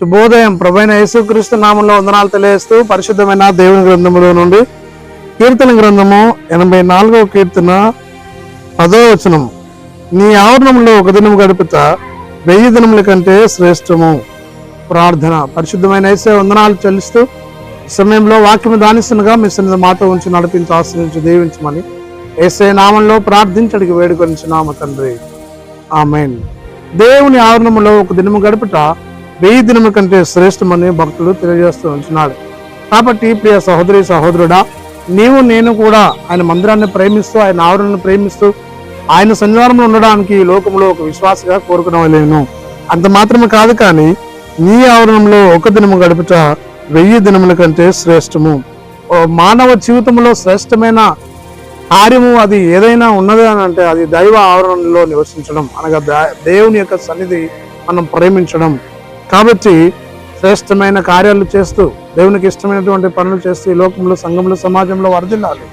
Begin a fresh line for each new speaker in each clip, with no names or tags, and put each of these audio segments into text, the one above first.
శుభోదయం. ప్రభైన యేసుక్రీస్తు నామంలో వందనాలు తెలియజేస్తూ పరిశుద్ధమైన దేవుని గ్రంథములో నుండి కీర్తన గ్రంథము ఎనభై నాలుగవ కీర్తన పదో వచనము నీ ఆవరణంలో ఒక దినం గడుపుతా వెయ్యి దినముల కంటే శ్రేష్టము. ప్రార్థన. పరిశుద్ధమైన యేసే వందనాలు చెల్లిస్తూ సమయంలో వాక్యము దానిస్తుండగా మీ సన్నిధి మాతో ఉంచి నడిపించి ఆశ్రయించి దీవించమని ఏసే నామంలో ప్రార్థించడికి వేడుకొనించు నామ తండ్రి. ఆమెన్. దేవుని ఆవరణంలో ఒక దినము గడుపుట వెయ్యి దినముల కంటే శ్రేష్టమని భక్తుడు తెలియజేస్తూ ఉంటున్నాడు కాబట్టి ప్రియ సహోదరి సహోదరుడా నీవు నేను కూడా ఆయన మందిరాన్ని ప్రేమిస్తూ ఆయన ఆవరణను ప్రేమిస్తూ ఆయన సన్నిధానంలో ఉండడానికి ఈ లోకంలో ఒక విశ్వాసగా కోరుకునవలేను. అంత మాత్రమే కాదు కానీ నీ ఆవరణంలో ఒక దినము గడుపుట వెయ్యి దినముల కంటే శ్రేష్టము. ఓ మానవ జీవితంలో శ్రేష్టమైన కార్యము అది ఏదైనా ఉన్నది అని అంటే అది దైవ ఆవరణలో నివసించడం అనగా దేవుని యొక్క సన్నిధి మనం ప్రేమించడం. కాబట్టి శ్రేష్టమైన కార్యాలు చేస్తూ దేవునికి ఇష్టమైనటువంటి పనులు చేస్తూ ఈ లోకంలో సంఘంలో సమాజంలో వరదిల్లాలి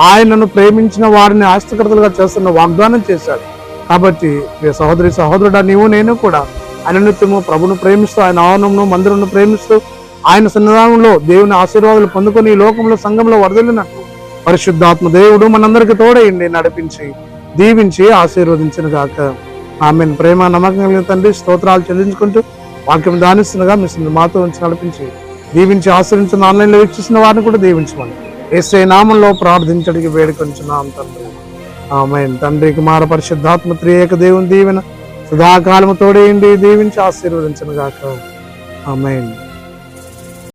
ఆయనను ప్రేమించిన వారిని ఆస్తికర్తలుగా చేస్తున్న వాగ్దానం చేశాడు. కాబట్టి ప్రియ సహోదరి సహోదరుడా నీవు నేను కూడా ఆయన నిత్యము ప్రభును ప్రేమిస్తూ ఆయన ఆవరణను మందిరంను ప్రేమిస్తూ ఆయన సన్నిధానంలో దేవుని ఆశీర్వాదాలు పొందుకొని ఈ లోకంలో సంఘంలో వరదలినట్టు పరిశుద్ధాత్మ దేవుడు మనందరికి తోడయండి నడిపించి దీవించి ఆశీర్వదించిన గాక. ఆమెను. ప్రేమ నమ్మకం కలిగిన తండ్రి స్తోత్రాలు చెల్లించుకుంటూ వాక్యం దానిస్తుండగా మీ మాతో ఉంచి నడిపించి. దీవించి ఆశ్రయించిన ఆన్లైన్లో వీక్షిస్తున్న వారిని కూడా దీవించమని. ఏసే నామంలో ప్రార్థించడానికి వేడుకొంచున్నాం తండ్రి. ఆమె తండ్రి కుమార పరిశుద్ధాత్మ త్రియేక దేవుని దీవెన సదాకాలము తోడేయండి దీవించి ఆశీర్వదించను గాక ఆమె